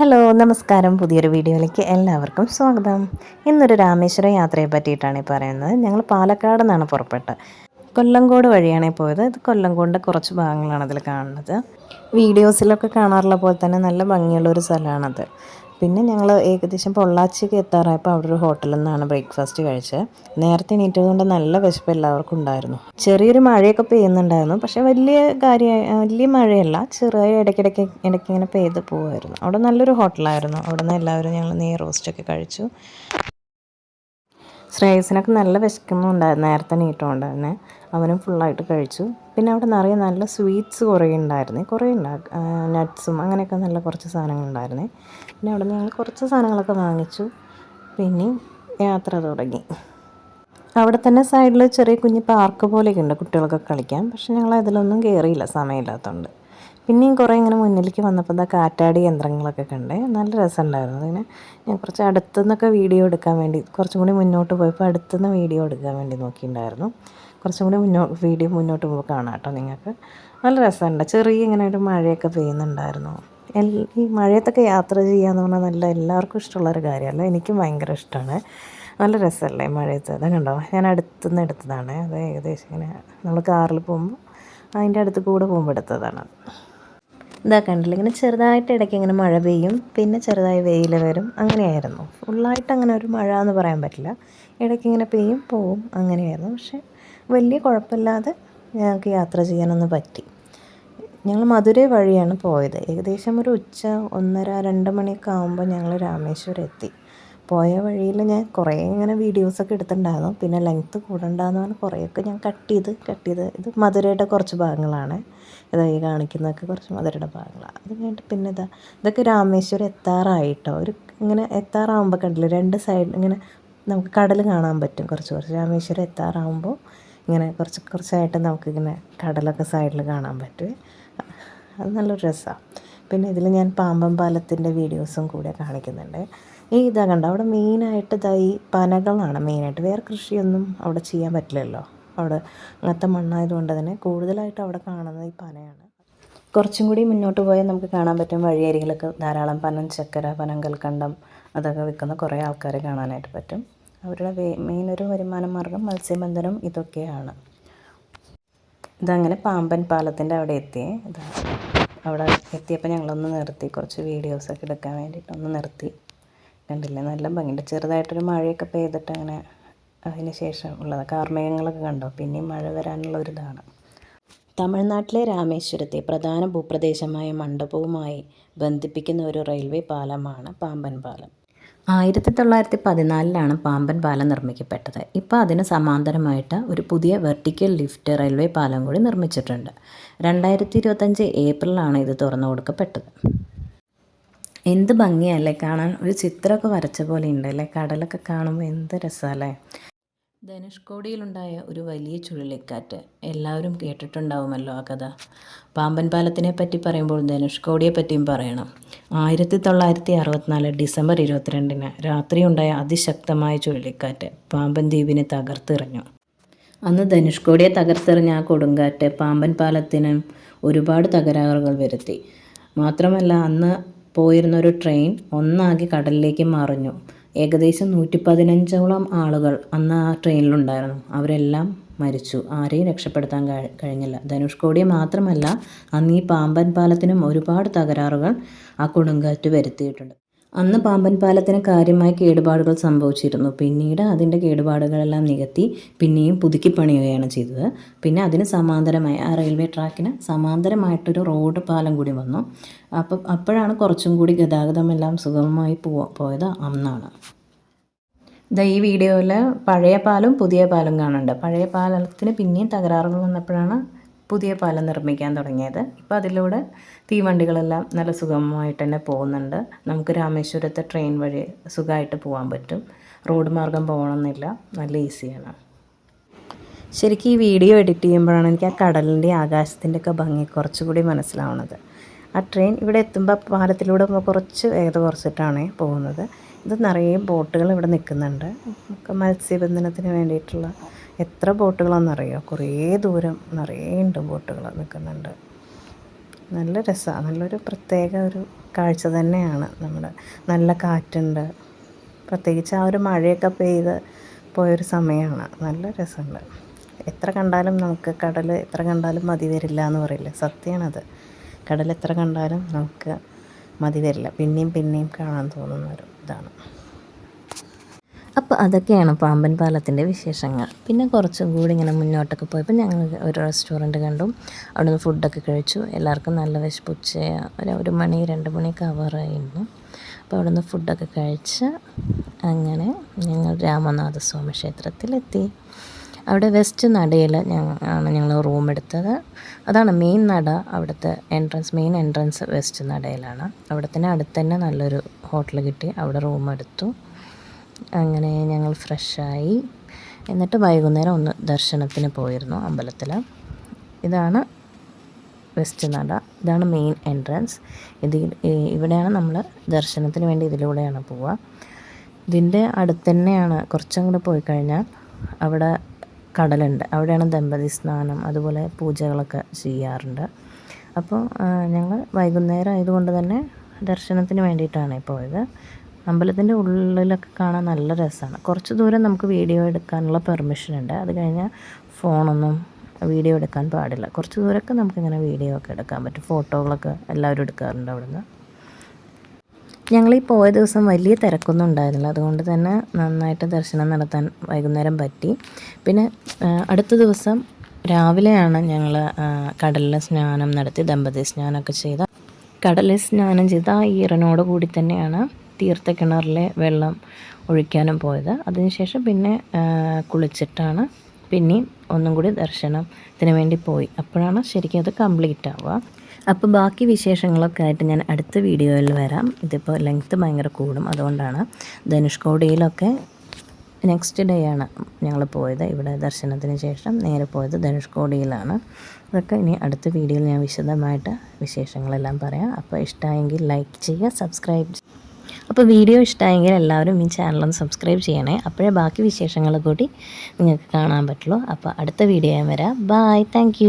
Hello നമസ്കാരം. പുതിയൊരു വീഡിയോയിലേക്ക് എല്ലാവർക്കും സ്വാഗതം. ഇന്നൊരു രാമേശ്വരം യാത്രയെ പറ്റിയിട്ടാണ് പറയുന്നത്. ഞങ്ങൾ പാലക്കാട് നിന്നാണ് പുറപ്പെട്ടത്. കൊല്ലംകോട് വഴിയാണ് പോയത്. ഇത് കൊല്ലംകോടിന്റെ കുറച്ച് ഭാഗങ്ങളാണ് അതിൽ കാണുന്നത്. വീഡിയോസിലൊക്കെ കാണാറുള്ള പോലെ തന്നെ നല്ല ഭംഗിയുള്ള ഒരു സ്ഥലമാണത്. പിന്നെ ഞങ്ങൾ ഏകദേശം പൊള്ളാച്ചിക്ക് എത്താറായപ്പോൾ അവിടെ ഒരു ഹോട്ടലിൽ നിന്നാണ് ബ്രേക്ക്ഫാസ്റ്റ് കഴിച്ചത് നേരത്തെ എണീറ്റതുകൊണ്ട് നല്ല വിശപ്പ് എല്ലാവർക്കും ഉണ്ടായിരുന്നു. ചെറിയൊരു മഴയൊക്കെ പെയ്യുന്നുണ്ടായിരുന്നു. പക്ഷേ വലിയ കാര്യമായി വലിയ മഴയല്ല ചെറുതായി ഇടയ്ക്കിടയ്ക്ക് ഇടയ്ക്ക് ഇങ്ങനെ പെയ്ത് പോകുമായിരുന്നു അവിടെ നല്ലൊരു ഹോട്ടലായിരുന്നു. അവിടെ നിന്ന് എല്ലാവരും ഞങ്ങൾ നെയ് റോസ്റ്റൊക്കെ കഴിച്ചു. ശ്രേയസിനൊക്കെ നല്ല വിശക്കുന്നുണ്ടായിരുന്നു നേരത്തെ നീട്ടമുണ്ട് തന്നെ. അവനും ഫുള്ളായിട്ട് കഴിച്ചു. പിന്നെ അവിടെ നിറയെ നല്ല സ്വീറ്റ്സ് കുറേ ഉണ്ടായിരുന്നു. കുറേ ഉണ്ടാ നട്ട്സും അങ്ങനെയൊക്കെ നല്ല കുറച്ച് സാധനങ്ങളുണ്ടായിരുന്നു പിന്നെ അവിടെ ഞങ്ങൾ കുറച്ച് സാധനങ്ങളൊക്കെ വാങ്ങിച്ചു. പിന്നെയും യാത്ര തുടങ്ങി. അവിടെ തന്നെ സൈഡിൽ ചെറിയ കുഞ്ഞ് പാർക്ക് പോലെയൊക്കെ ഉണ്ട് കുട്ടികൾക്ക് കളിക്കാൻ. പക്ഷേ ഞങ്ങൾ അതിലൊന്നും കയറിയില്ല സമയമില്ലാത്തതുകൊണ്ട് പിന്നെയും കുറേ ഇങ്ങനെ മുന്നിലേക്ക് വന്നപ്പോൾ എന്താ കാറ്റാടി യന്ത്രങ്ങളൊക്കെ കണ്ടേ. നല്ല രസമുണ്ടായിരുന്നു. അതിന് ഞാൻ കുറച്ച് അടുത്തുനിന്നൊക്കെ വീഡിയോ എടുക്കാൻ വേണ്ടി കുറച്ചും കൂടി മുന്നോട്ട് പോയപ്പോൾ അടുത്തുനിന്ന് വീഡിയോ എടുക്കാൻ വേണ്ടി നോക്കിയിട്ടുണ്ടായിരുന്നു. കുറച്ചും കൂടി മുന്നോ വീഡിയോ മുന്നോട്ട് പോകുമ്പോൾ കാണാം കേട്ടോ നിങ്ങൾക്ക്. നല്ല രസമുണ്ട്. ചെറിയ ഇങ്ങനെ ഒരു മഴയൊക്കെ പെയ്യുന്നുണ്ടായിരുന്നു. ഈ മഴയത്തൊക്കെ യാത്ര ചെയ്യുക എന്ന് പറഞ്ഞാൽ നല്ല എല്ലാവർക്കും ഇഷ്ടമുള്ളൊരു കാര്യമല്ല. എനിക്കും ഭയങ്കര ഇഷ്ടമാണ്. നല്ല രസമല്ലേ മഴയത്ത്? അത് കണ്ടോ? ഞാൻ അടുത്തുനിന്ന് എടുത്തതാണ്. അത് ഏകദേശം ഇങ്ങനെ നമ്മൾ കാറിൽ പോകുമ്പോൾ അതിന്റെ അടുത്ത് കൂടെ പോകുമ്പോൾ എടുത്തതാണ്. ഇതാ കണ്ടില്ല? ഇങ്ങനെ ചെറുതായിട്ട് ഇടയ്ക്ക് ഇങ്ങനെ മഴ പെയ്യും. പിന്നെ ചെറുതായി വെയിൽ വരും. അങ്ങനെയായിരുന്നു. ഫുള്ളായിട്ട് അങ്ങനെ ഒരു മഴ എന്ന് പറയാൻ പറ്റില്ല. ഇടയ്ക്ക് ഇങ്ങനെ പെയ്യും പോവും. അങ്ങനെയായിരുന്നു. പക്ഷേ വലിയ കുഴപ്പമില്ലാതെ ഞങ്ങൾക്ക് യാത്ര ചെയ്യാനൊന്ന് പറ്റി. ഞങ്ങൾ മധുരൈ വഴിയാണ് പോയത്. ഏകദേശം ഒരു ഉച്ച ഒന്നര രണ്ട് മണിയൊക്കെ ആകുമ്പോൾ ഞങ്ങൾ രാമേശ്വരം എത്തി. പോയ വഴിയിൽ ഞാൻ കുറേ ഇങ്ങനെ വീഡിയോസൊക്കെ എടുത്തിട്ടുണ്ടായിരുന്നു. പിന്നെ ലെങ്ത്ത് കൂടണ്ടെന്ന് പറഞ്ഞ് കുറേയൊക്കെ ഞാൻ കട്ട് ചെയ്ത് കട്ട് ചെയ്ത്. ഇത് മധുരയുടെ കുറച്ച് ഭാഗങ്ങളാണ്. ഇതാ കാണിക്കുന്നതൊക്കെ കുറച്ച് മധുരയുടെ ഭാഗങ്ങളാണ്. അത് കഴിഞ്ഞിട്ട് പിന്നെ ഇതാ ഇതൊക്കെ രാമേശ്വരം എത്താറായിട്ടോ? ഒരു ഇങ്ങനെ എത്താറാകുമ്പോൾ കണ്ടില്ല? രണ്ട് സൈഡ് ഇങ്ങനെ നമുക്ക് കടൽ കാണാൻ പറ്റും കുറച്ച് കുറച്ച്. രാമേശ്വരം എത്താറാകുമ്പോൾ ഇങ്ങനെ കുറച്ച് കുറച്ചായിട്ട് നമുക്കിങ്ങനെ കടലൊക്കെ സൈഡിൽ കാണാൻ പറ്റും. അത് നല്ലൊരു രസമാണ് പിന്നെ ഇതിൽ ഞാൻ പാമ്പം പാലത്തിന്റെ വീഡിയോസും കൂടെ കാണിക്കുന്നുണ്ട്. ഈ ഇതാ കണ്ട അവിടെ മെയിനായിട്ട് ഇതാ ഈ പനകളാണ് മെയിനായിട്ട് വേറെ കൃഷിയൊന്നും അവിടെ ചെയ്യാൻ പറ്റില്ലല്ലോ. അവിടെ അങ്ങനത്തെ മണ്ണായതുകൊണ്ട് തന്നെ കൂടുതലായിട്ട് അവിടെ കാണുന്നത് ഈ പനയാണ്. കുറച്ചും കൂടി മുന്നോട്ട് പോയാൽ നമുക്ക് കാണാൻ പറ്റും വഴിയരികിലൊക്കെ ധാരാളം പനം ചക്കര പനം കൽക്കണ്ടം അതൊക്കെ വിൽക്കുന്ന കുറേ ആൾക്കാരെ കാണാനായിട്ട് പറ്റും. അവരുടെ മെയിൻ ഒരു വരുമാന മാർഗം മത്സ്യബന്ധനം ഇതൊക്കെയാണ്. ഇതങ്ങനെ പാമ്പൻ പാലത്തിന്റെ അവിടെ എത്തി. അവിടെ എത്തിയപ്പോൾ ഞങ്ങളൊന്ന് നിർത്തി. കുറച്ച് വീഡിയോസൊക്കെ എടുക്കാൻ വേണ്ടിയിട്ട് ഒന്ന് നിർത്തി. കണ്ടില്ലേ? നല്ല ഭംഗിയുണ്ട്. ചെറുതായിട്ടൊരു മഴയൊക്കെ പെയ്തിട്ട് അങ്ങനെ അതിന് ശേഷം ഉള്ളത്. കാർമേഘങ്ങളൊക്കെ കണ്ടോ? പിന്നെയും മഴ വരാനുള്ള ഒരു ഇതാണ്. തമിഴ്നാട്ടിലെ രാമേശ്വരത്തെ പ്രധാന ഭൂപ്രദേശമായ മണ്ഡപവുമായി ബന്ധിപ്പിക്കുന്ന ഒരു റെയിൽവേ പാലമാണ് പാമ്പൻ പാലം. ആയിരത്തി തൊള്ളായിരത്തി പതിനാലിലാണ് പാമ്പൻ പാലം നിർമ്മിക്കപ്പെട്ടത്. ഇപ്പോൾ അതിന് സമാന്തരമായിട്ട് ഒരു പുതിയ വെർട്ടിക്കൽ ലിഫ്റ്റ് റെയിൽവേ പാലം കൂടി നിർമ്മിച്ചിട്ടുണ്ട്. രണ്ടായിരത്തി ഇരുപത്തഞ്ച് ഏപ്രിലാണ് ഇത് തുറന്നു കൊടുക്കപ്പെട്ടത്. എന്ത് ഭംഗിയല്ലേ കാണാൻ. ഒരു ചിത്രമൊക്കെ വരച്ച പോലെ ഉണ്ടല്ലേ. കടലൊക്കെ കാണുമ്പോൾ എന്ത് രസമല്ലേ ധനുഷ്കോടിയിലുണ്ടായ ഒരു വലിയ ചുഴലിക്കാറ്റ് എല്ലാവരും കേട്ടിട്ടുണ്ടാവുമല്ലോ ആ കഥ. പാമ്പൻ പാലത്തിനെ പറ്റി പറയുമ്പോൾ ധനുഷ്കോടിയെ പറ്റിയും പറയണം. ആയിരത്തി തൊള്ളായിരത്തി അറുപത്തിനാല് ഡിസംബർ ഇരുപത്തിരണ്ടിന് രാത്രിയുണ്ടായ അതിശക്തമായ ചുഴലിക്കാറ്റ് പാമ്പൻ ദ്വീപിനെ തകർത്തെറിഞ്ഞു. അന്ന് ധനുഷ്കോടിയെ തകർത്തെറിഞ്ഞ ആ കൊടുങ്കാറ്റ് പാമ്പൻ പാലത്തിനും ഒരുപാട് തകരാറുകൾ വരുത്തി. മാത്രമല്ല അന്ന് പോയിരുന്ന ഒരു ട്രെയിൻ ഒന്നാകെ കടലിലേക്ക് മറിഞ്ഞു. ഏകദേശം നൂറ്റി പതിനഞ്ചോളം ആളുകൾ അന്ന് ആ ട്രെയിനിലുണ്ടായിരുന്നു. അവരെല്ലാം മരിച്ചു. ആരെയും രക്ഷപ്പെടുത്താൻ കഴിഞ്ഞില്ല. ധനുഷ്കോടിയെ മാത്രമല്ല അന്ന് ഈ പാമ്പൻ പാലത്തിനും ഒരുപാട് തകരാറുകൾ ആ കൊടുങ്കാറ്റ് വരുത്തിയിട്ടുണ്ട്. അന്ന് പാമ്പൻ പാലത്തിന് കാര്യമായ കേടുപാടുകൾ സംഭവിച്ചിരുന്നു. പിന്നീട് അതിന്റെ കേടുപാടുകളെല്ലാം നികത്തി പിന്നെയും പുതുക്കി പണിയുകയാണ് ചെയ്തത്. പിന്നെ അതിന് സമാന്തരമായി ആ റെയിൽവേ ട്രാക്കിന് സമാന്തരമായിട്ടൊരു റോഡ് പാലം കൂടി വന്നു. അപ്പം അപ്പോഴാണ് കുറച്ചും കൂടി ഗതാഗതമെല്ലാം സുഗമമായി പോയത് അന്നാണ്. ഇതാ ഈ വീഡിയോയിൽ പഴയ പാലും പുതിയ പാലും കാണുന്നുണ്ട്. പഴയ പാലത്തിന് പിന്നെയും തകരാറുകൾ വന്നപ്പോഴാണ് പുതിയ പാലം നിർമ്മിക്കാൻ തുടങ്ങിയത്. ഇപ്പോൾ അതിലൂടെ തീവണ്ടികളെല്ലാം നല്ല സുഗമമായിട്ട് തന്നെ പോകുന്നുണ്ട്. നമുക്ക് രാമേശ്വരത്തെ ട്രെയിൻ വഴി സുഖമായിട്ട് പോകാൻ പറ്റും. റോഡ് മാർഗം പോകണമെന്നില്ല. നല്ല ഈസിയാണ് ശരിക്കും ഈ വീഡിയോ എഡിറ്റ് ചെയ്യുമ്പോഴാണ് എനിക്ക് ആ കടലിന്റെ ആകാശത്തിന്റെ ഒക്കെ ഭംഗി കുറച്ചുകൂടി മനസ്സിലാവുന്നത്. ആ ട്രെയിൻ ഇവിടെ എത്തുമ്പോൾ പാലത്തിലൂടെ കുറച്ച് വേഗത കുറച്ചിട്ടാണ് പോകുന്നത്. ഇത് നിറയെ ബോട്ടുകൾ ഇവിടെ നിൽക്കുന്നുണ്ട്. മത്സ്യബന്ധനത്തിന് വേണ്ടിയിട്ടുള്ള എത്ര ബോട്ടുകളാണെന്നറിയോ? കുറേ ദൂരം നിറയെ ഉണ്ട് ബോട്ടുകൾ നിൽക്കുന്നുണ്ട്. നല്ല രസമാണ് നല്ലൊരു പ്രത്യേക ഒരു കാഴ്ച തന്നെയാണ് നമ്മുടെ. നല്ല കാറ്റുണ്ട്. പ്രത്യേകിച്ച് ആ ഒരു മഴയൊക്കെ പെയ്ത് പോയൊരു സമയമാണ്. നല്ല രസമുണ്ട്. എത്ര കണ്ടാലും നമുക്ക് കടൽ എത്ര കണ്ടാലും മതി വരില്ല എന്ന് പറയില്ലേ? സത്യമാണത്. കടൽ എത്ര കണ്ടാലും നമുക്ക് മതി വരില്ല. പിന്നെയും പിന്നെയും കാണാൻ തോന്നുന്ന ഒരു ഇതാണ്. അപ്പോൾ അതൊക്കെയാണ് പാമ്പൻ പാലത്തിന്റെ വിശേഷങ്ങൾ. പിന്നെ കുറച്ചും കൂടി ഇങ്ങനെ മുന്നോട്ടൊക്കെ പോയപ്പോൾ ഞങ്ങൾ ഒരു റെസ്റ്റോറന്റ് കണ്ടു. അവിടെ നിന്ന് ഫുഡൊക്കെ കഴിച്ചു. എല്ലാവർക്കും നല്ല വിശപ്പ് ഉച്ച ഒരു ഒരു മണി രണ്ട് മണിയൊക്കെ ആവാറായിരുന്നു. അപ്പോൾ അവിടെ നിന്ന് ഫുഡൊക്കെ കഴിച്ച് അങ്ങനെ ഞങ്ങൾ രാമനാഥസ്വാമി ക്ഷേത്രത്തിലെത്തി. അവിടെ വെസ്റ്റ് നടയിൽ ആണ് ഞങ്ങൾ റൂം എടുത്തത്. അതാണ് മെയിൻ നട. അവിടുത്തെ എൻട്രൻസ് മെയിൻ എൻട്രൻസ് വെസ്റ്റ് നടയിലാണ്. അവിടെ തന്നെ അടുത്ത് തന്നെ നല്ലൊരു ഹോട്ടൽ കിട്ടി. അവിടെ റൂം എടുത്തു. അങ്ങനെ ഞങ്ങൾ ഫ്രഷായി. എന്നിട്ട് വൈകുന്നേരം ഒന്ന് ദർശനത്തിന് പോയിരുന്നു അമ്പലത്തിൽ ഇതാണ് വെസ്റ്റ് നട. ഇതാണ് മെയിൻ എൻട്രൻസ് ഇതിൽ ഇവിടെയാണ് നമ്മൾ ദർശനത്തിന് വേണ്ടി ഇതിലൂടെയാണ് പോവുക ഇതിന്റെ അടുത്ത് തന്നെയാണ് കുറച്ചങ്ങോട്ട് പോയി കഴിഞ്ഞാൽ അവിടെ കടലുണ്ട്. അവിടെയാണ് ദമ്പതി സ്നാനം അതുപോലെ പൂജകളൊക്കെ ചെയ്യാറുണ്ട്. അപ്പോൾ ഞങ്ങൾ വൈകുന്നേരം ആയതുകൊണ്ട് തന്നെ ദർശനത്തിന് വേണ്ടിയിട്ടാണ് പോയത്. അമ്പലത്തിന്റെ ഉള്ളിലൊക്കെ കാണാൻ നല്ല രസമാണ്. കുറച്ച് ദൂരം നമുക്ക് വീഡിയോ എടുക്കാനുള്ള പെർമിഷൻ ഉണ്ട്. അത് കഴിഞ്ഞാൽ ഫോണൊന്നും വീഡിയോ എടുക്കാൻ പാടില്ല. കുറച്ച് ദൂരമൊക്കെ നമുക്കിങ്ങനെ വീഡിയോ ഒക്കെ എടുക്കാൻ പറ്റും. ഫോട്ടോകളൊക്കെ എല്ലാവരും എടുക്കാറുണ്ട് അവിടുന്ന്. ഞങ്ങൾ ഈ പോയ ദിവസം വലിയ തിരക്കൊന്നും ഉണ്ടായിരുന്നില്ല. അതുകൊണ്ട് തന്നെ നന്നായിട്ട് ദർശനം നടത്താൻ വൈകുന്നേരം പറ്റി. പിന്നെ അടുത്ത ദിവസം രാവിലെയാണ് ഞങ്ങൾ കടലിൽ സ്നാനം നടത്തി. ദമ്പതി സ്നാനമൊക്കെ ചെയ്ത കടലിൽ സ്നാനം ചെയ്ത ആ കൂടി തന്നെയാണ് തീർത്ത കിണറിലെ വെള്ളം ഒഴിക്കാനും പോയത്. അതിനുശേഷം പിന്നെ കുളിച്ചിട്ടാണ് പിന്നെയും ഒന്നും കൂടി ദർശനത്തിന് വേണ്ടി പോയി. അപ്പോഴാണ് ശരിക്കും അത് കംപ്ലീറ്റ് ആവുക അപ്പോൾ ബാക്കി വിശേഷങ്ങളൊക്കെ ആയിട്ട് ഞാൻ അടുത്ത വീഡിയോയിൽ വരാം. ഇതിപ്പോൾ ലെങ്ത്ത് ഭയങ്കര കൂടും. അതുകൊണ്ടാണ് ധനുഷ്കോടിയിലൊക്കെ നെക്സ്റ്റ് ഡേ ആണ് ഞങ്ങൾ പോയത്. ഇവിടെ ദർശനത്തിന് ശേഷം നേരെ പോയത് ധനുഷ്കോടിയിലാണ്. അതൊക്കെ ഇനി അടുത്ത വീഡിയോയിൽ ഞാൻ വിശദമായിട്ട് വിശേഷങ്ങളെല്ലാം പറയാം. അപ്പോൾ ഇഷ്ടമായെങ്കിൽ ലൈക്ക് ചെയ്യുക സബ്സ്ക്രൈബ് അപ്പോൾ വീഡിയോ ഇഷ്ടമായെങ്കിൽ എല്ലാവരും ഈ ചാനലൊന്ന് സബ്സ്ക്രൈബ് ചെയ്യണേ. അപ്പോഴേ ബാക്കി വിശേഷങ്ങൾ കൂടി നിങ്ങൾക്ക് കാണാൻ പറ്റുള്ളൂ. അപ്പോൾ അടുത്ത വീഡിയോ വരാം. Bye thank